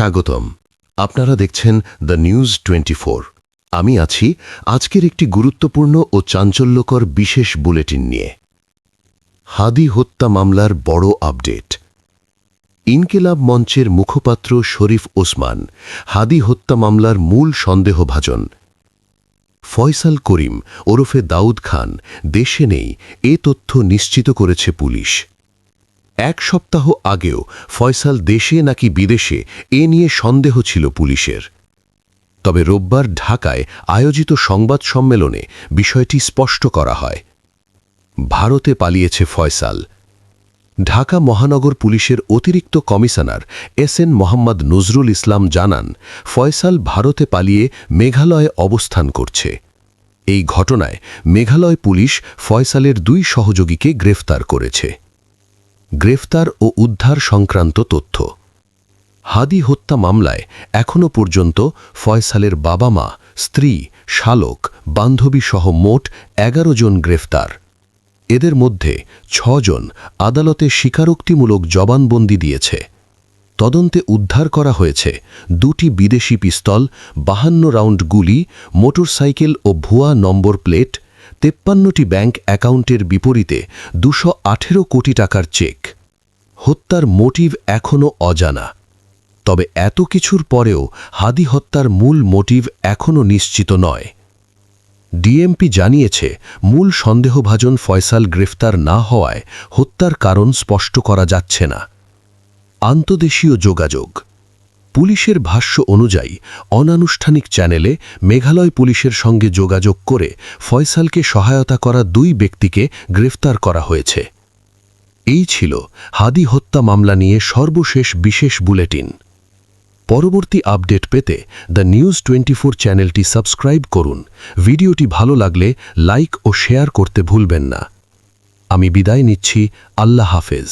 স্বাগতম। আপনারা দেখছেন দ্য নিউজ টোয়েন্টি আমি আছি আজকের একটি গুরুত্বপূর্ণ ও চাঞ্চল্যকর বিশেষ বুলেটিন নিয়ে। হাদি হত্যা মামলার বড় আপডেট। ইনকেলাব মঞ্চের মুখপাত্র শরীফ ওসমান হাদি হত্যা মামলার মূল সন্দেহভাজন। ফয়সাল করিম ওরফে দাউদ খান দেশে নেই, এ তথ্য নিশ্চিত করেছে পুলিশ। এক সপ্তাহ আগেও ফয়সাল দেশে নাকি বিদেশে এ নিয়ে সন্দেহ ছিল পুলিশের। তবে রোববার ঢাকায় আয়োজিত সংবাদ সম্মেলনে বিষয়টি স্পষ্ট করা হয়। ভারতে পালিয়েছে ফয়সাল। ঢাকা মহানগর পুলিশের অতিরিক্ত commissioner S N Mohammad Nazrul Islam জানান, ফয়সাল ভারতে পালিয়ে মেঘালয়ে অবস্থান করছে। এই ঘটনায় মেঘালয় পুলিশ ফয়সালের দুই সহযোগীকে গ্রেফতার করেছে। গ্রেফতার ও উদ্ধার সংক্রান্ত তথ্য। হাদি হত্যা মামলায় এখনও পর্যন্ত ফয়সালের বাবা মা স্ত্রী, শালক বান্ধবীসহ মোট এগারো জন গ্রেফতার। এদের মধ্যে ছজন আদালতে স্বীকারোক্তিমূলক জবানবন্দি দিয়েছে। তদন্তে উদ্ধার করা হয়েছে দুটি বিদেশি পিস্তল, বাহান্ন রাউন্ড গুলি, মোটরসাইকেল ও ভুয়া নম্বর প্লেট তেপ্পান্নটি ব্যাংক অ্যাকাউন্টের বিপরীতে দুশো কোটি টাকার চেক। হত্যার মোটিভ এখনও অজানা। তবে এত কিছুর পরেও হাদি হত্যার মূল মোটিভ এখনও নিশ্চিত নয়। ডিএমপি জানিয়েছে, মূল সন্দেহভাজন ফয়সাল গ্রেফতার না হওয়ায় হত্যার কারণ স্পষ্ট করা যাচ্ছে না। আন্তদেশীয় যোগাযোগ পুলিশের ভাষ্য অনুযায়ী, অনানুষ্ঠানিক চ্যানেলে মেঘালয় পুলিশের সঙ্গে যোগাযোগ করে ফয়সালকে সহায়তা করা দুই ব্যক্তিকে গ্রেফতার করা হয়েছে। এই ছিল হাদি হত্যা মামলা নিয়ে সর্বশেষ বিশেষ বুলেটিন। পরবর্তী আপডেট পেতে দ্য নিউজ টোয়েন্টি চ্যানেলটি সাবস্ক্রাইব করুন। ভিডিওটি ভালো লাগলে লাইক ও শেয়ার করতে ভুলবেন না। আমি বিদায় নিচ্ছি। আল্লাহ হাফেজ।